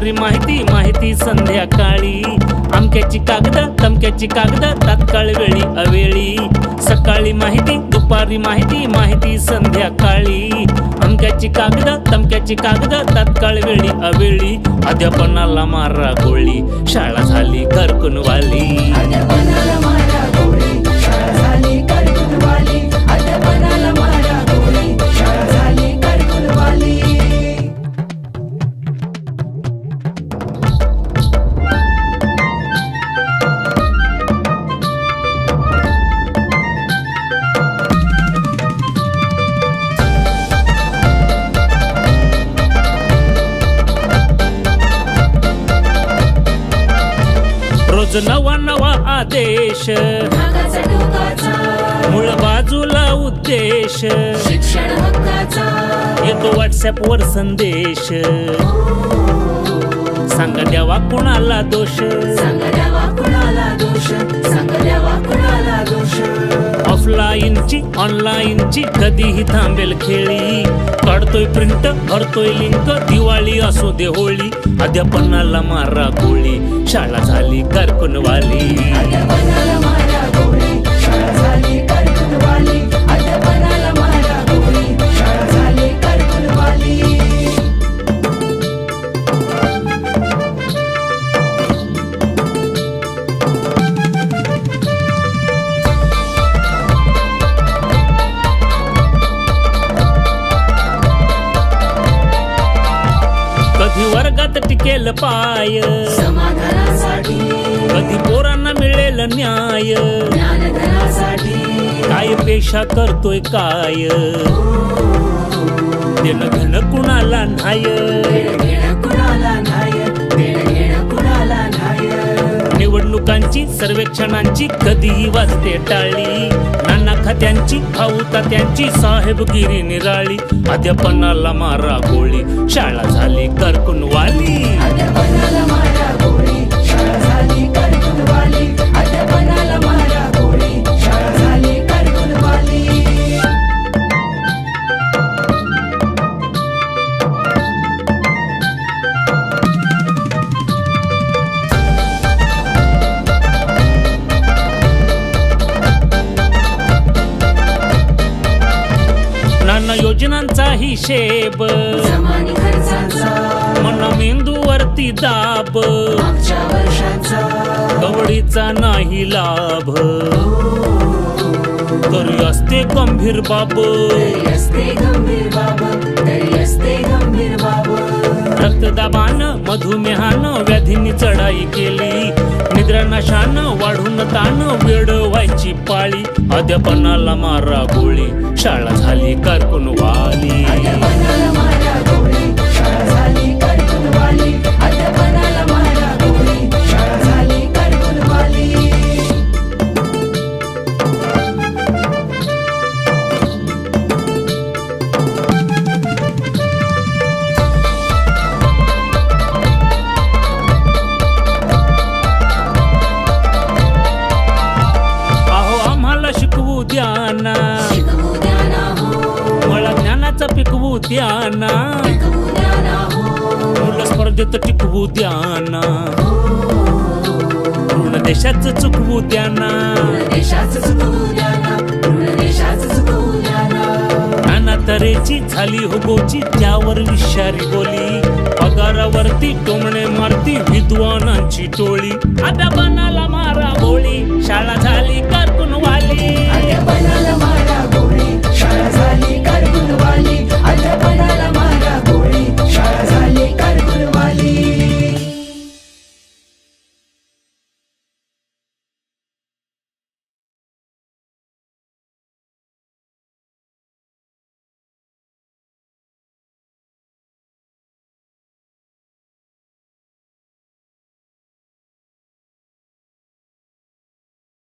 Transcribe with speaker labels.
Speaker 1: दुपारी माहिती माहिती संध्याकाळी. अमक्याची कागद तमक्याची कागद तात्काळ वेळी अवेळी. सकाळी माहिती दुपारी माहिती माहिती संध्याकाळी. अमक्याची कागद तमक्याची कागद तात्काळ वेळी अवेळी. अध्यापनाला मारा गोळी शाळा झाली करकुनवाली रोज नवा नवा आदेश. मूळ बाजूला उद्देश. येतो व्हॉट्सअप वर संदेश. सांगा द्यावा कुणाला दोष.
Speaker 2: सांग द्यावा कुणाला दोष. सांग द्यावा
Speaker 1: ऑफलाईनची ऑनलाईनची कधीही थांबेल खेळी. काढतोय प्रिंट भरतोय लिंक दिवाळी असो दे होळी. अध्यापनाला मारा गोळी. शाळा झाली कारकुनवाली. टिकेल पाय.
Speaker 2: समाधानासाठी.
Speaker 1: कधी पोरांना मिळेल न्याय. काय पेशा करतोय काय? देणं घेणं कुणाला नाही निवडणुकांची सर्वेक्षणांची कधीही वाजते टाळी. नाना खात्यांची भाऊ तात्यांची साहेबगिरी निराळी. अध्यापनाला मारा गोळी. शाळा झाली करकुनवाली. योजनांचा हिशेब. मन मेंदूवरती दाब. गवडीचा नाही लाभ. तरी असते गंभीर बाब रक्तदाबानं मधुमेहानं व्याधींनी चढाई केली. निद्रानाशानं वाढून ताण वेड व्हायची पाळी. अध्यापनाला मारा गोळी शाळा झाली कारकून वाली. द्या ना. मुलं स्पर्धेत टिकवू द्याना पूर्ण देशाच चुकवू द्या तरेची झाली हुगोची त्यावर विषारी बोली. पगारावरती टोमणे मारती विद्वानांची टोळी. आता बनाला मारा गोळी शाळा झाली कारकून वाली.